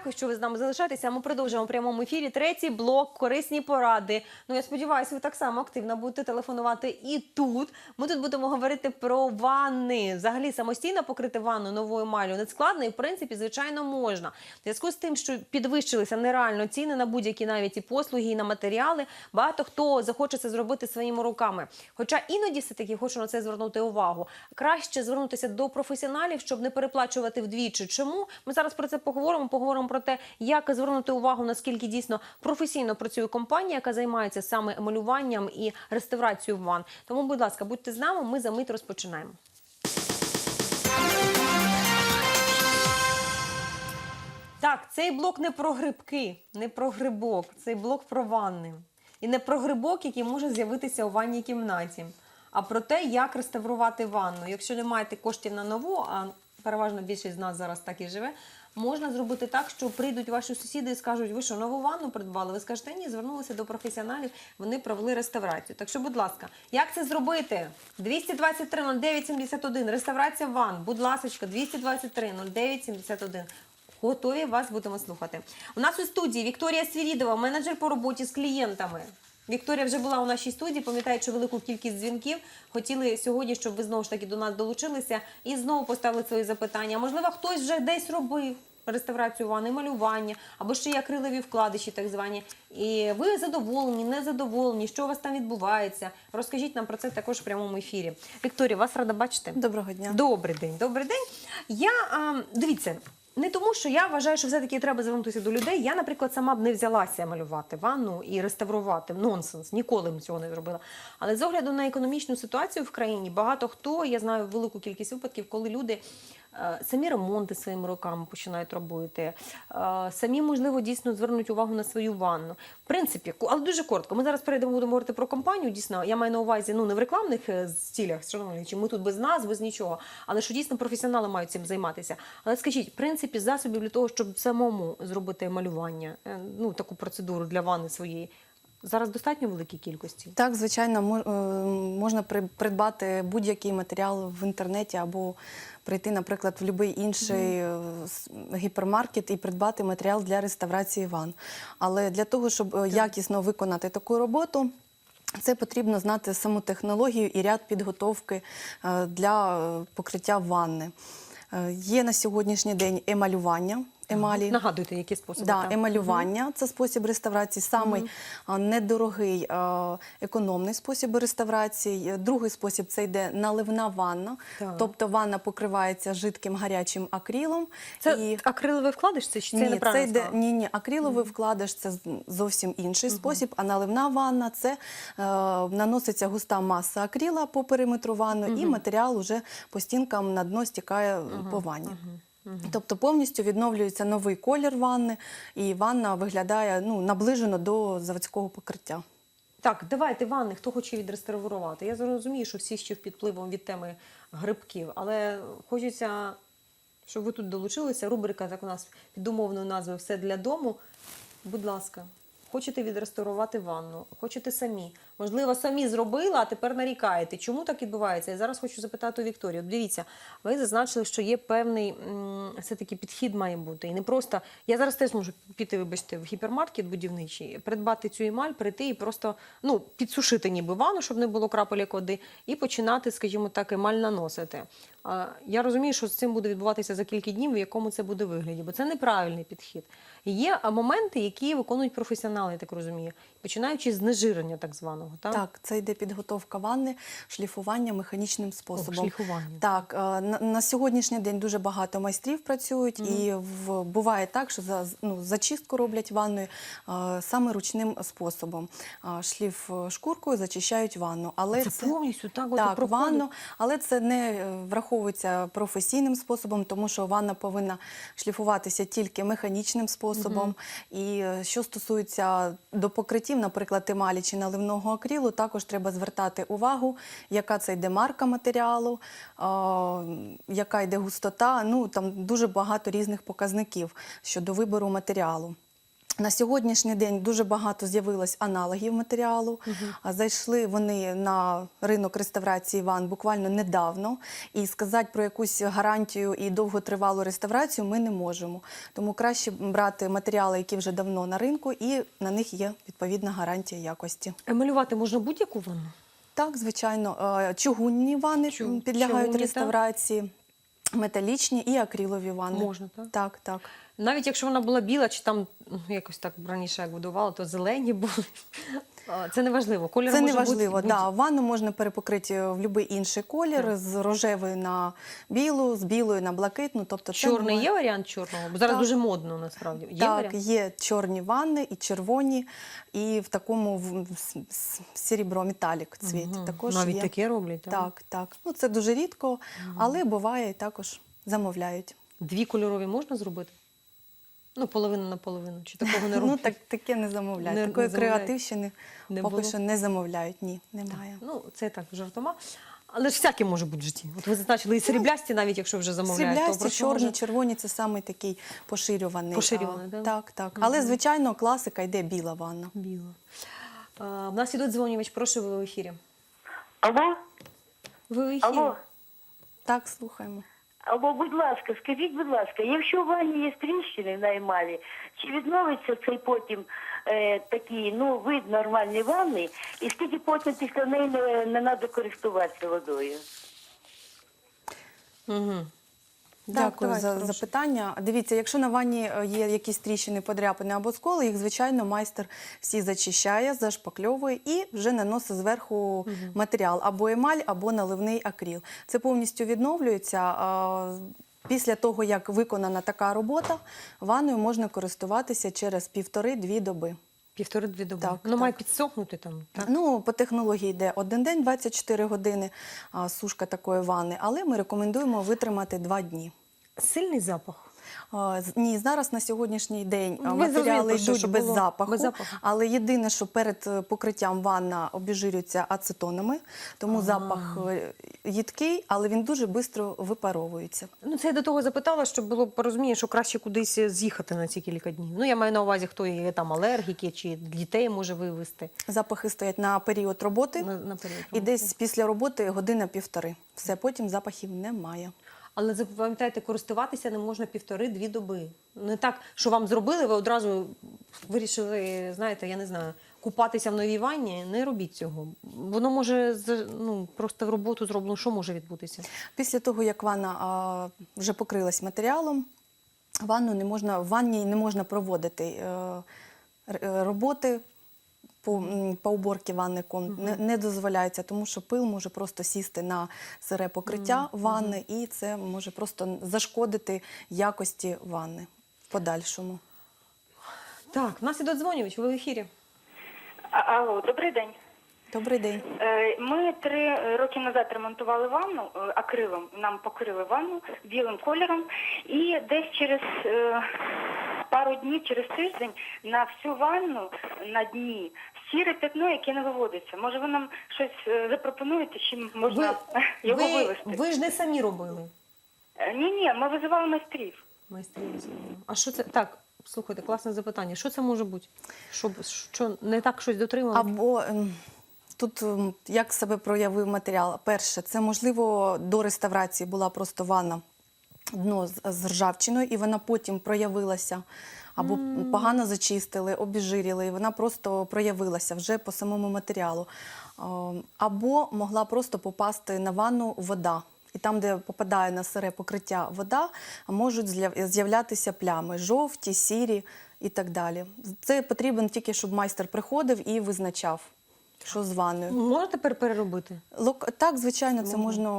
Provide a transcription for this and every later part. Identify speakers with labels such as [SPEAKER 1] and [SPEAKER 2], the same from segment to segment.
[SPEAKER 1] Дякую, що ви з нами залишаєтеся. Ми продовжуємо в прямому ефірі. Третій блок корисні поради. Ну я сподіваюся, ви так само активно будете телефонувати і тут. Ми тут будемо говорити про ванни. Взагалі самостійно покрити ванну новою малю не складно і в принципі, звичайно, можна. В зв'язку з тим, що підвищилися нереально ціни на будь-які навіть і послуги, і на матеріали. Багато хто захоче це зробити своїми руками. Хоча іноді все таки хочу на це звернути увагу. Краще звернутися до професіоналів, щоб не переплачувати вдвічі. Чому ми зараз про це поговоримо? Поговоримо про те, як звернути увагу, наскільки дійсно професійно працює компанія, яка займається саме емалюванням і реставрацією ванн. Тому, будь ласка, будьте з нами. Ми за мить розпочинаємо. Так, цей блок не про грибки, не про грибок, цей блок про ванни. І не про грибок, який може з'явитися у ванній кімнаті, а про те, як реставрувати ванну. Якщо не маєте коштів на нову, а переважно більшість з нас зараз так і живе, можна зробити так, що прийдуть ваші сусіди і скажуть, ви що, нову ванну придбали? Ви скажете, ні, звернулися до професіоналів, вони провели реставрацію. Так що, будь ласка, як це зробити? 223 09 71, реставрація ванн, будь ласка, 223 09 71. Готові вас будемо слухати. У нас у студії Вікторія Свірідова, менеджер по роботі з клієнтами. Вікторія вже була у нашій студії, пам'ятаючи велику кількість дзвінків. Хотіли сьогодні, щоб ви знову ж таки до нас долучилися і знову поставили свої запитання. Можливо, хтось вже десь робив реставрацію ванни, малювання або ще є акрилові вкладиші, так звані. І ви задоволені, не задоволені, що у вас там відбувається. Розкажіть нам про це також в прямому ефірі. Вікторія, вас рада бачити.
[SPEAKER 2] Доброго дня.
[SPEAKER 1] Добрий день, добрий день. Я а, дивіться. Не тому, що я вважаю, що все-таки треба звернутися до людей. Я, наприклад, сама б не взялася малювати ванну і реставрувати. Нонсенс, ніколи б цього не зробила. Але з огляду на економічну ситуацію в країні, багато хто, я знаю велику кількість випадків, коли люди самі ремонти своїми руками починають робити, е, самі, можливо, дійсно звернуть увагу на свою ванну. В принципі, але дуже коротко. Ми зараз перейдемо, будемо говорити про компанію. Дійсно, я маю на увазі ну не в рекламних е, шановні, чи ми тут без нас, без нічого, але що дійсно професіонали мають цим займатися. Але скажіть, в принципі, засобів для того, щоб самому зробити малювання, е, ну таку процедуру для ванни своєї. Зараз достатньо великій кількості.
[SPEAKER 2] Так, звичайно, е, можна придбати будь-який матеріал в інтернеті або прийти, наприклад, в будь-який інший е, гіпермаркет і придбати матеріал для реставрації ванн. Але для того, щоб е, якісно виконати таку роботу. Це потрібно знати саму технологію і ряд підготовки для покриття ванни. Є на сьогоднішній день емалювання. Емалі.
[SPEAKER 1] Нагадуйте, які способи.
[SPEAKER 2] Да,
[SPEAKER 1] так?
[SPEAKER 2] емалювання це спосіб реставрації, самий недорогий, економний спосіб реставрації. Другий спосіб це йде наливна ванна,
[SPEAKER 1] Так.
[SPEAKER 2] тобто ванна покривається жидким гарячим акрилом.
[SPEAKER 1] Це
[SPEAKER 2] і...
[SPEAKER 1] акриловий вкладиш, це чи це
[SPEAKER 2] Ні, це йде ні, ні, акриловий вкладиш це зовсім інший спосіб. А наливна ванна це е, наноситься густа маса акрила по периметру ванни, і матеріал уже по стінкам на дно стікає по ванні. Тобто повністю відновлюється новий колір ванни, і ванна виглядає ну, наближено до заводського покриття.
[SPEAKER 1] Так, давайте ванни, хто хоче відреставрувати. Я зрозумію, що всі ще під впливом від теми грибків, але хочеться, щоб ви тут долучилися. Рубрика так у нас під умовною назвою Все для дому. Будь ласка, хочете відреставрувати ванну, хочете самі. Можливо, самі зробили, а тепер нарікаєте. Чому так відбувається? Я зараз хочу запитати у Вікторію. Дивіться, ви зазначили, що є певний все-таки підхід має бути. І не просто. Я зараз теж можу піти, вибачте, в гіпермаркет будівничий, придбати цю емаль, прийти і просто ну, підсушити ніби ванну, щоб не було крапелек води, і починати, скажімо так, емаль наносити. Я розумію, що з цим буде відбуватися за кілька днів, в якому це буде вигляді, бо це неправильний підхід. Є моменти, які виконують професіонали, я так розумію, починаючи з знежирення так званого. Так?
[SPEAKER 2] Так, це йде підготовка ванни, шліфування механічним способом.
[SPEAKER 1] шліфування.
[SPEAKER 2] Так, е, на, на сьогоднішній день дуже багато майстрів працюють, і в, буває так, що за, ну, зачистку роблять ванною е, саме ручним способом. Е, шліф шкуркою зачищають ванну. Але
[SPEAKER 1] Це повністю так,
[SPEAKER 2] так,
[SPEAKER 1] проходить?
[SPEAKER 2] ванну, але це не враховується професійним способом, тому що ванна повинна шліфуватися тільки механічним способом. І е, що стосується до покриттів, наприклад, емалі чи наливного акрилу, також треба звертати увагу, яка це йде марка матеріалу, яка йде густота. Ну там дуже багато різних показників щодо вибору матеріалу. На сьогоднішній день дуже багато з'явилось аналогів матеріалу. А Зайшли вони на ринок реставрації ван буквально недавно. І сказати про якусь гарантію і довготривалу реставрацію ми не можемо. Тому краще брати матеріали, які вже давно на ринку, і на них є відповідна гарантія якості.
[SPEAKER 1] Емалювати можна будь-яку ванну?
[SPEAKER 2] Так, звичайно, чугунні ванни
[SPEAKER 1] Чу-
[SPEAKER 2] підлягають
[SPEAKER 1] чугунні, так.
[SPEAKER 2] реставрації, металічні і акрилові ванни.
[SPEAKER 1] Можна, так?
[SPEAKER 2] Так, так.
[SPEAKER 1] Навіть якщо вона була біла, чи там ну, якось так раніше як будували, то зелені були. Це не важливо. Колір
[SPEAKER 2] Це
[SPEAKER 1] може
[SPEAKER 2] не важливо.
[SPEAKER 1] бути
[SPEAKER 2] Да, ванну можна перепокрити в будь-який інший колір,
[SPEAKER 1] Так.
[SPEAKER 2] з рожевої на білу, з білої на блакитну. Тобто
[SPEAKER 1] Чорний
[SPEAKER 2] немає-
[SPEAKER 1] є варіант чорного? Бо зараз
[SPEAKER 2] Так.
[SPEAKER 1] дуже модно насправді. Є
[SPEAKER 2] Так,
[SPEAKER 1] варіант?
[SPEAKER 2] є чорні ванни і червоні, і в такому в- с- с- серебро-металік цвіті.
[SPEAKER 1] Мгм.
[SPEAKER 2] Також
[SPEAKER 1] Навіть
[SPEAKER 2] є.
[SPEAKER 1] таке роблять. Так?
[SPEAKER 2] Так, так. Ну це дуже рідко, але буває і також замовляють.
[SPEAKER 1] Дві кольорові можна зробити? Ну, половину на половину. Чи такого не
[SPEAKER 2] Ну так таке не замовляють.
[SPEAKER 1] Не-
[SPEAKER 2] Такої
[SPEAKER 1] не замовляють.
[SPEAKER 2] креативщини
[SPEAKER 1] Не
[SPEAKER 2] поки
[SPEAKER 1] було?
[SPEAKER 2] що не замовляють. Ні, немає.
[SPEAKER 1] Ну, це так, жартома. Але ж всяке може бути в житті. От ви зазначили і сріблясті, навіть якщо вже замовляють. то
[SPEAKER 2] Сріблясті,
[SPEAKER 1] про що
[SPEAKER 2] чорні,
[SPEAKER 1] може?
[SPEAKER 2] червоні це саме такий поширюваний.
[SPEAKER 1] Поширюваний, да?
[SPEAKER 2] Так, так. Але, звичайно, класика йде біла ванна.
[SPEAKER 1] Біло. А, в нас ідуть дзвонювач, прошу ви в ефірі.
[SPEAKER 3] Алло,
[SPEAKER 1] Ви в ефірі.
[SPEAKER 3] алло,
[SPEAKER 2] Так, слухаємо.
[SPEAKER 3] Алло, будь ласка, скажіть, будь ласка, якщо в ванні є тріщини наймалі, чи відновиться цей потім е, такий, ну, вид нормальної ванни, і скільки потім після неї не, не треба користуватися водою?
[SPEAKER 1] Угу.
[SPEAKER 2] Дякую за запитання. Дивіться, якщо на ванні е, є якісь тріщини, подряпини або сколи, їх звичайно майстер всі зачищає, зашпакльовує і вже наносить зверху матеріал або емаль, або наливний акріл. Це повністю відновлюється. Після того, як виконана така робота, ванною можна користуватися через півтори-дві доби.
[SPEAKER 1] Півтори-дві доби.
[SPEAKER 2] Так,
[SPEAKER 1] Воно
[SPEAKER 2] так.
[SPEAKER 1] має підсохнути там. Так?
[SPEAKER 2] Ну, по технології йде один день, 24 години а, сушка такої ванни, але ми рекомендуємо витримати два дні.
[SPEAKER 1] Сильний запах.
[SPEAKER 2] А, Ні, зараз на сьогоднішній день а,
[SPEAKER 1] Ви
[SPEAKER 2] матеріали
[SPEAKER 1] зрозуміли,
[SPEAKER 2] йдуть
[SPEAKER 1] що
[SPEAKER 2] без
[SPEAKER 1] було
[SPEAKER 2] запаху,
[SPEAKER 1] без запаху.
[SPEAKER 2] але єдине, що перед е, покриттям ванна обіжирюється ацетонами, тому запах е, їдкий, але він дуже швидко випаровується.
[SPEAKER 1] Ну, це я до того запитала, щоб було порозуміння, що краще кудись з'їхати на ці кілька днів. Ну, я маю на увазі, хто є там алергіки, чи дітей може вивезти
[SPEAKER 2] Запахи стоять на період роботи,
[SPEAKER 1] на, на період.
[SPEAKER 2] і десь після роботи година-півтори. Все, потім запахів немає.
[SPEAKER 1] Але запам'ятайте, користуватися не можна півтори-дві доби. Не так, що вам зробили, ви одразу вирішили, знаєте, я не знаю, купатися в новій ванні. Не робіть цього. Воно може ну, просто в роботу зроблено. Що може відбутися?
[SPEAKER 2] Після того, як ванна а, вже покрилась матеріалом, ванну не можна, в ванні не можна проводити е, е, роботи по, по уборці ванни ком не, не дозволяється, тому що пил може просто сісти на сире покриття ванни, і це може просто зашкодити якості ванни в подальшому.
[SPEAKER 1] Так, в нас іде дзвонювач, ви в ефірі.
[SPEAKER 4] А- Алло, добрий день.
[SPEAKER 2] Добрий день.
[SPEAKER 4] Е, Ми три роки назад ремонтували ванну е, акрилом. Нам покрили ванну білим кольором, і десь через е, пару днів, через тиждень на всю ванну на дні сіре пятно, яке не виводиться. Може, ви нам щось е, запропонуєте, чим можна його
[SPEAKER 1] ви,
[SPEAKER 4] вивести?
[SPEAKER 1] ви ж не самі робили.
[SPEAKER 4] Ні, ні, ми визивали майстрів.
[SPEAKER 1] Майстрів. А що це? Так, слухайте, класне запитання. Що це може бути? Щоб що не так щось дотримали?
[SPEAKER 2] Або ем, тут ем, як себе проявив матеріал? Перше, це можливо до реставрації була просто ванна дно з, ржавчиною, і вона потім проявилася. Або погано зачистили, обіжиріли, і вона просто проявилася вже по самому матеріалу. Ем, Або могла просто попасти на ванну вода. І там, де попадає на сире покриття вода, можуть з'яв- з'являтися плями жовті, сірі і так далі. Це потрібен тільки, щоб майстер приходив і визначав, що з ванною.
[SPEAKER 1] Можна тепер переробити,
[SPEAKER 2] Так, звичайно, це можна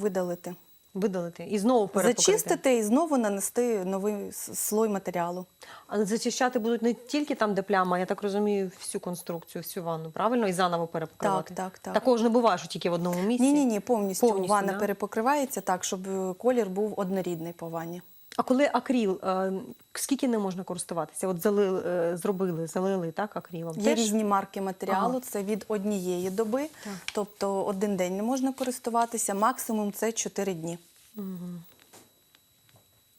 [SPEAKER 2] видалити.
[SPEAKER 1] Видалити і знову перепокрити?
[SPEAKER 2] Зачистити і знову нанести новий слой матеріалу.
[SPEAKER 1] Але зачищати будуть не тільки там, де пляма, я так розумію, всю конструкцію, всю ванну, правильно? І заново перепокривати.
[SPEAKER 2] Так, так, так.
[SPEAKER 1] Такого ж не буває, що тільки в одному місці.
[SPEAKER 2] Ні, ні, ні, повністю,
[SPEAKER 1] Повністю,
[SPEAKER 2] ванна
[SPEAKER 1] да?
[SPEAKER 2] перепокривається так, щоб е, колір був однорідний по ванні.
[SPEAKER 1] А коли акріл, е, скільки не можна користуватися? От залили, е, зробили, залили так, акрилом.
[SPEAKER 2] Є
[SPEAKER 1] Теж?
[SPEAKER 2] різні марки матеріалу,
[SPEAKER 1] Ага.
[SPEAKER 2] це від однієї доби,
[SPEAKER 1] Так.
[SPEAKER 2] тобто один день не можна користуватися, максимум це 4 дні.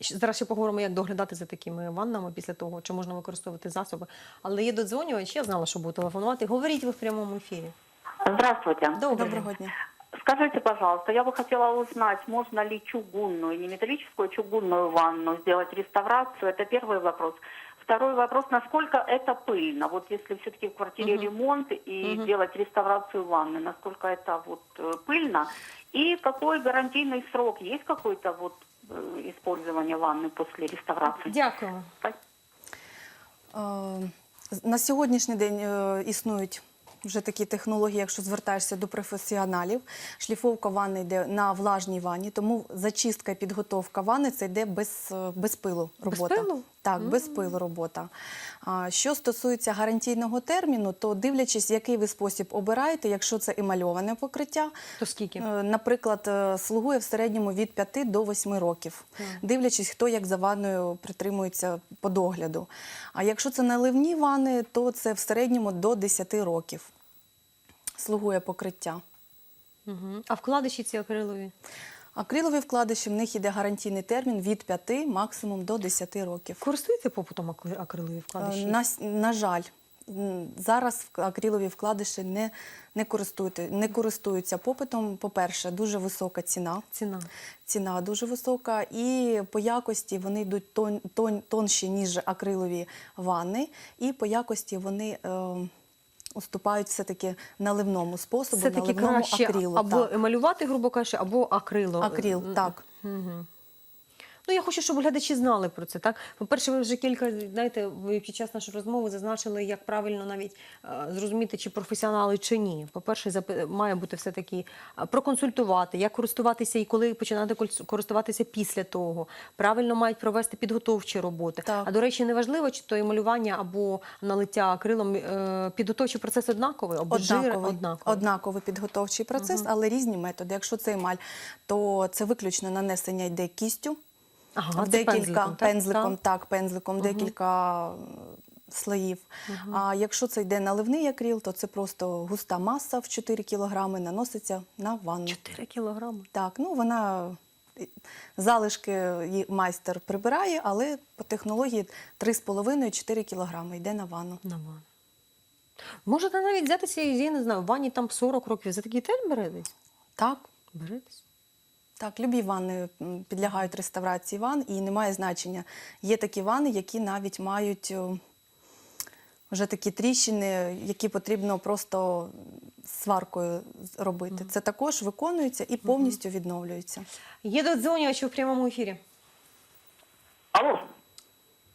[SPEAKER 1] Щ- Зараз ще поговоримо, як доглядати за такими ваннами після того, чи можна використовувати засоби. Але є додзвонювач, я знала, що буду телефонувати. Говоріть ви в прямому ефірі.
[SPEAKER 5] Здравствуйте.
[SPEAKER 1] Доброго.
[SPEAKER 2] Доброго дня.
[SPEAKER 5] Скажите, пожалуйста, я бы хотела узнать, можно ли чугунную, не металлическую, а чугунную ванну сделать реставрацию? Это первый вопрос. Второй вопрос, насколько это пыльно? Вот если все-таки в квартире
[SPEAKER 1] Мгм.
[SPEAKER 5] ремонт и
[SPEAKER 1] Мгм.
[SPEAKER 5] делать реставрацию ванны, насколько это вот э, пыльно? И какой гарантийный срок? Есть какой-то вот э, использование ванны после реставрации?
[SPEAKER 1] Дякуємо.
[SPEAKER 2] Е, На сьогоднішній день е, існують вже такі технології, якщо звертаєшся до професіоналів. Шліфовка ванни йде на влажній ванні, тому зачистка і підготовка ванни це йде без, е, без пилу
[SPEAKER 1] Без
[SPEAKER 2] робота.
[SPEAKER 1] пилу?
[SPEAKER 2] Так, без пилу робота. А що стосується гарантійного терміну, то дивлячись, який ви спосіб обираєте, якщо це емальоване покриття,
[SPEAKER 1] То скільки?
[SPEAKER 2] Е, Наприклад, е, слугує в середньому від 5 до 8 років, дивлячись, хто як за ванною притримується по догляду. А якщо це наливні ванни, то це в середньому до 10 років слугує покриття.
[SPEAKER 1] Угу. А вкладиші ці акрилові?
[SPEAKER 2] Акрилові вкладиші в них йде гарантійний термін від 5 максимум до 10 років.
[SPEAKER 1] Користуєте попитом акрилові
[SPEAKER 2] Е,
[SPEAKER 1] вкладиші?
[SPEAKER 2] На, на жаль, зараз акрилові вкладиші не, не, користуються, не користуються попитом. По-перше, дуже висока ціна.
[SPEAKER 1] Ціна.
[SPEAKER 2] ціна дуже висока, і по якості вони йдуть тон, тон, тонші, ніж акрилові ванни, і по якості вони е, уступають все-таки наливному способу, наливному
[SPEAKER 1] краще
[SPEAKER 2] акрилу.
[SPEAKER 1] або
[SPEAKER 2] так.
[SPEAKER 1] емалювати, грубо кажучи, або акрило.
[SPEAKER 2] Акрил,
[SPEAKER 1] М,
[SPEAKER 2] так.
[SPEAKER 1] Угу. Ну, я хочу, щоб глядачі знали про це. Так, по-перше, ви вже кілька знаєте, ви під час нашої розмови зазначили, як правильно навіть е, зрозуміти, чи професіонали, чи ні. По-перше, має бути все таки проконсультувати, як користуватися і коли починати користуватися після того. Правильно мають провести підготовчі роботи.
[SPEAKER 2] Так.
[SPEAKER 1] А до речі, неважливо, чи то і малювання або налиття акрилом. е, Підготовчий процес однаковий, або жир
[SPEAKER 2] Однаковий,
[SPEAKER 1] однаковий.
[SPEAKER 2] однаковий підготовчий процес, але різні методи. Якщо це емаль, то це виключно нанесення йде кістю.
[SPEAKER 1] Ага,
[SPEAKER 2] декілька
[SPEAKER 1] пензликом, так?
[SPEAKER 2] пензликом,
[SPEAKER 1] Так.
[SPEAKER 2] так, пензликом, декілька м, слоїв. А якщо це йде наливний акрил, то це просто густа маса в 4 кілограми наноситься на ванну.
[SPEAKER 1] 4 кілограми.
[SPEAKER 2] Так, ну вона залишки майстер прибирає, але по технології 3,5-4 кілограми йде на ванну.
[SPEAKER 1] На ванну. Можете навіть взятися, я не знаю, в ванні там 40 років. За такий термін беретесь?
[SPEAKER 2] Так,
[SPEAKER 1] Беретесь.
[SPEAKER 2] Так, любі ванни підлягають реставрації ванн і немає значення. Є такі ванни, які навіть мають вже такі тріщини, які потрібно просто сваркою робити. Це також виконується і повністю відновлюється.
[SPEAKER 1] Є додзвонювач у прямому ефірі.
[SPEAKER 5] Алло,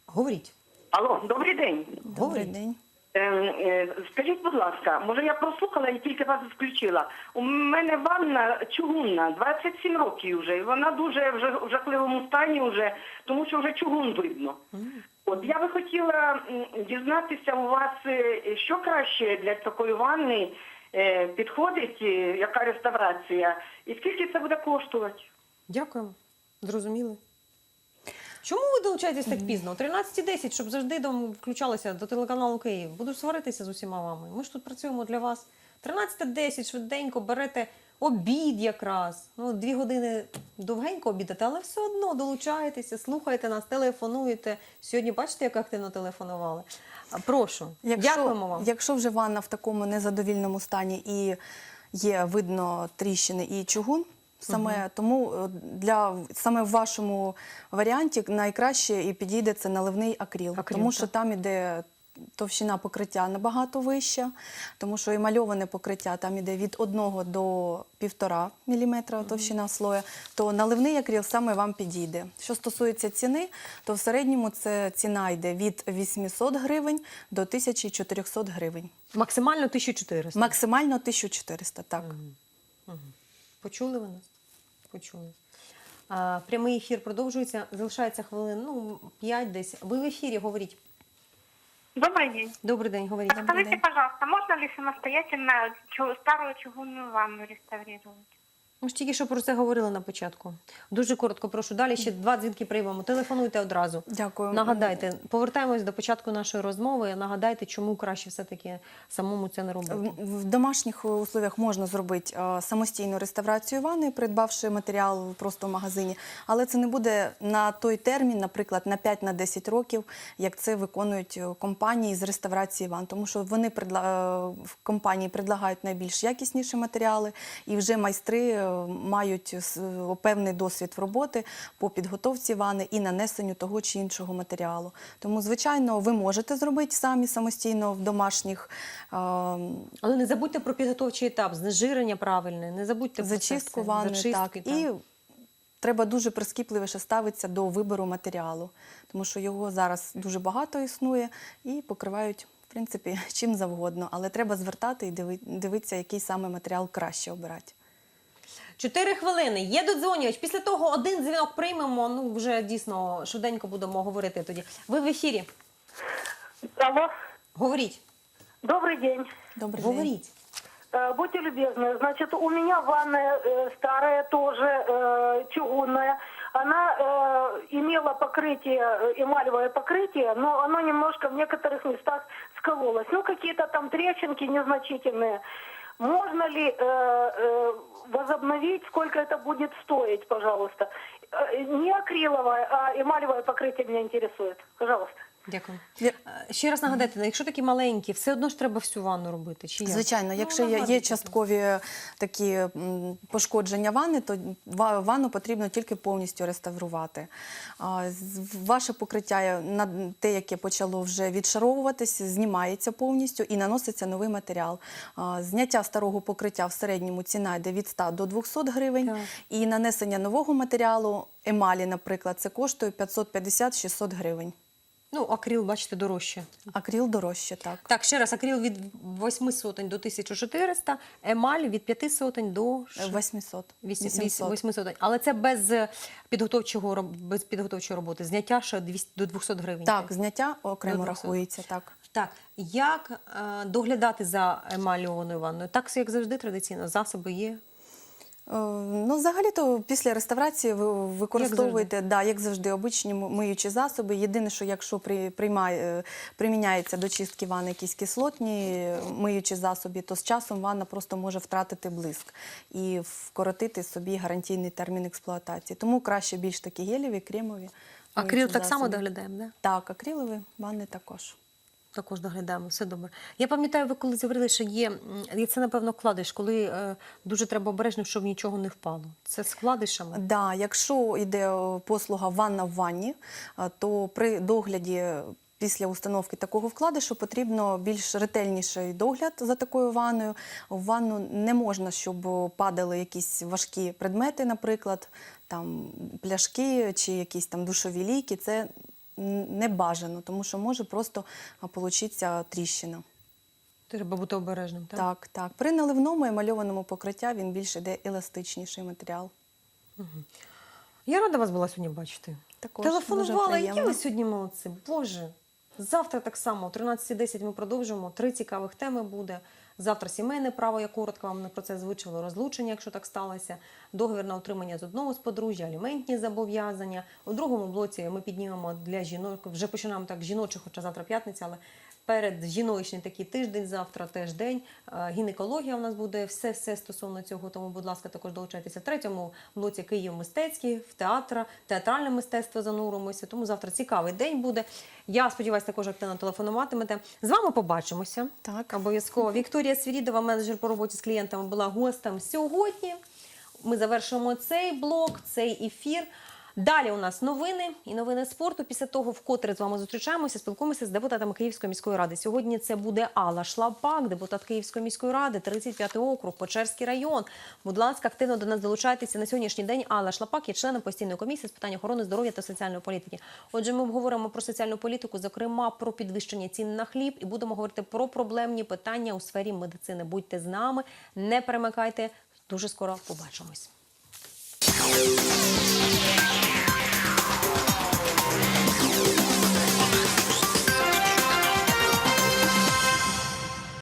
[SPEAKER 1] Говоріть.
[SPEAKER 5] алло, добрий день.
[SPEAKER 2] Добрий день.
[SPEAKER 5] Е, е, Скажіть, будь ласка, може я прослухала і тільки вас включила. У мене ванна чугунна, 27 років вже, і вона дуже в жахливому стані, вже, тому що вже чугун видно. От я би хотіла дізнатися у вас, е, що краще для такої ванни е, підходить, яка реставрація, і скільки це буде коштувати?
[SPEAKER 1] Дякуємо. Зрозуміли. Чому ви долучаєтесь так пізно? О 13.10, щоб завжди дом включалися до телеканалу Київ. Буду сваритися з усіма вами. Ми ж тут працюємо для вас. 13.10, швиденько берете обід якраз. Ну, дві години довгенько обідати, але все одно долучаєтеся, слухаєте нас, телефонуєте. Сьогодні бачите, як активно телефонували. Прошу. Дякуємо вам.
[SPEAKER 2] Якщо вже ванна в такому незадовільному стані і є видно тріщини і чугун, саме тому е, для саме в вашому варіанті найкраще і підійде це наливний акріл,
[SPEAKER 1] Акріл,
[SPEAKER 2] тому що там іде. Товщина покриття набагато вища, тому що емальоване покриття там іде від 1 до 1,5 мм товщина слоя, то наливний акріл саме вам підійде. Що стосується ціни, то в середньому це ціна йде від 800 гривень до 1400 гривень.
[SPEAKER 1] Максимально 1400.
[SPEAKER 2] Максимально 1400, так.
[SPEAKER 1] Почули ви нас? Почули. А, прямий ефір продовжується. Залишається хвилин, ну, 5 десь. Ви в ефірі говоріть.
[SPEAKER 6] Добрый день.
[SPEAKER 1] Добрий день, говоріть.
[SPEAKER 2] Добрый
[SPEAKER 6] Скажите,
[SPEAKER 2] день.
[SPEAKER 6] пожалуйста, можно ли самостоятельно чу- старую чугунную ванну реставрировать?
[SPEAKER 1] Ми ж тільки що про це говорили на початку. Дуже коротко прошу. Далі ще два дзвінки приймемо. Телефонуйте одразу.
[SPEAKER 2] Дякую.
[SPEAKER 1] Нагадайте, повертаємось до початку нашої розмови. Нагадайте, чому краще все-таки самому це не робити.
[SPEAKER 2] В домашніх условиях можна зробити самостійну реставрацію ванни, придбавши матеріал просто в магазині, але це не буде на той термін, наприклад, на 5-10 років, як це виконують е, компанії з реставрації ванн, тому що вони е, в компанії предлагають найбільш якісніші матеріали, і вже майстри е, мають е, певний досвід в роботи по підготовці ванни і нанесенню того чи іншого матеріалу. Тому, звичайно, ви можете зробити самі самостійно в домашніх.
[SPEAKER 1] Але не забудьте про підготовчий етап, знежирення правильне, не забудьте про
[SPEAKER 2] зачистку ванни,
[SPEAKER 1] Зачистки,
[SPEAKER 2] так. І треба дуже прискіпливіше ставитися до вибору матеріалу, тому що його зараз дуже багато існує і покривають, в принципі, чим завгодно. Але треба звертати і дивитися, який саме матеріал краще обирати.
[SPEAKER 1] Чотири хвилини. Є додзвонювач. Після того один дзвінок приймемо. Ну вже дійсно швиденько будемо говорити тоді. Ви в ефірі.
[SPEAKER 3] Алло,
[SPEAKER 1] Говоріть.
[SPEAKER 3] добрый день.
[SPEAKER 2] Добрий день.
[SPEAKER 1] Говоріть.
[SPEAKER 3] Э, Будьте любезны, значит, у меня ванная э, старая, тоже э, чугунная. Она э, имела покрытие, э, эмалевое покрытие, но оно немножко в некоторых местах скололось. Ну, какие-то там трещинки незначительные. Можно ли э, э, возобновить, сколько это будет стоить, пожалуйста? Э, Не акриловое, а эмалевое покрытие меня интересует. Пожалуйста.
[SPEAKER 1] Дякую. Е, Ще раз нагадайте, якщо такі маленькі, все одно ж треба всю ванну робити. Чи як?
[SPEAKER 2] Звичайно,
[SPEAKER 1] Ну,
[SPEAKER 2] якщо є, є часткові такі пошкодження ванни, то ва- ванну потрібно тільки повністю реставрувати. Ваше покриття е, на те, яке почало вже відшаровуватися, знімається повністю і наноситься новий матеріал. Зняття старого покриття в середньому ціна йде від 100 до 200 гривень,
[SPEAKER 1] Так.
[SPEAKER 2] і нанесення нового матеріалу, емалі, наприклад, це коштує 550-600 гривень.
[SPEAKER 1] Ну, акрил, бачите, дорожче.
[SPEAKER 2] Акріл дорожче, так.
[SPEAKER 1] Так, ще раз, акрил від 8 сотень до 1400, емаль від 5 сотень до ш-
[SPEAKER 2] 800.
[SPEAKER 1] 800.
[SPEAKER 2] 800.
[SPEAKER 1] 8 сотень. Але це без е, підготовчого, роб- без підготовчої роботи. Зняття ще 200, до 200 гривень.
[SPEAKER 2] Так, зняття окремо
[SPEAKER 1] До 200.
[SPEAKER 2] рахується, так.
[SPEAKER 1] Так, як е, доглядати за емальованою ванною? Так, як завжди традиційно, засоби є.
[SPEAKER 2] Е, Ну, взагалі-то після реставрації ви використовуєте, як завжди, да, як завжди, обичні миючі засоби. Єдине, що якщо при, приймає, е, приміняється до чистки ванни якісь кислотні е, миючі засоби, то з часом ванна просто може втратити блиск і вкоротити собі гарантійний термін експлуатації. Тому краще більш такі гелєві, кремові. Миючі
[SPEAKER 1] так само доглядаємо, да?
[SPEAKER 2] Так, акрилові ванни також.
[SPEAKER 1] Також доглядаємо, все добре. Я пам'ятаю, ви коли говорили, що є, і це, напевно, вкладиш, коли е, дуже треба обережно, щоб нічого не впало. Це з вкладишами?
[SPEAKER 2] Да, якщо йде е, послуга ванна в ванні, е, то при догляді після установки такого вкладишу потрібно більш ретельніший догляд за такою ванною. В ванну не можна, щоб падали якісь важкі предмети, наприклад, там пляшки чи якісь там душові ліки. Це не бажано, тому що може просто получитися тріщина.
[SPEAKER 1] Треба бути обережним. Так?
[SPEAKER 2] Так, так. При наливному емальованому покриття він більш іде еластичніший матеріал.
[SPEAKER 1] Я рада вас була сьогодні бачити.
[SPEAKER 2] Також
[SPEAKER 1] Телефонувала, які ви сьогодні молодці. Боже. Завтра так само, о 13.10 ми продовжимо. Три цікавих теми буде. Завтра сімейне право, я коротко вам про це звучило, розлучення, якщо так сталося, договір на утримання з одного з подружжя, аліментні зобов'язання. У другому блоці ми піднімемо для жінок, вже починаємо так жіночих, хоча завтра п'ятниця, але перед жіночний такий тиждень, завтра теж день. Е, Гінекологія у нас буде все, все стосовно цього. Тому, будь ласка, також долучайтеся. В третьому блоці Київ мистецький, в театр, театральне мистецтво зануримося. Тому завтра цікавий день буде. Я сподіваюся, також активно телефонуватимете. З вами побачимося.
[SPEAKER 2] Так.
[SPEAKER 1] Обов'язково. Вікторія Свірідова, менеджер по роботі з клієнтами, була гостем сьогодні. Ми завершуємо цей блок, цей ефір. Далі у нас новини і новини спорту. Після того, вкотре з вами зустрічаємося, спілкуємося з депутатами Київської міської ради. Сьогодні це буде Алла Шлапак, депутат Київської міської ради, 35 округ, Печерський район. Будь ласка, активно до нас долучайтеся на сьогоднішній день. Алла Шлапак є членом постійної комісії з питань охорони здоров'я та соціальної політики. Отже, ми обговоримо про соціальну політику, зокрема про підвищення цін на хліб, і будемо говорити про проблемні питання у сфері медицини. Будьте з нами, не перемикайте. Дуже скоро побачимось.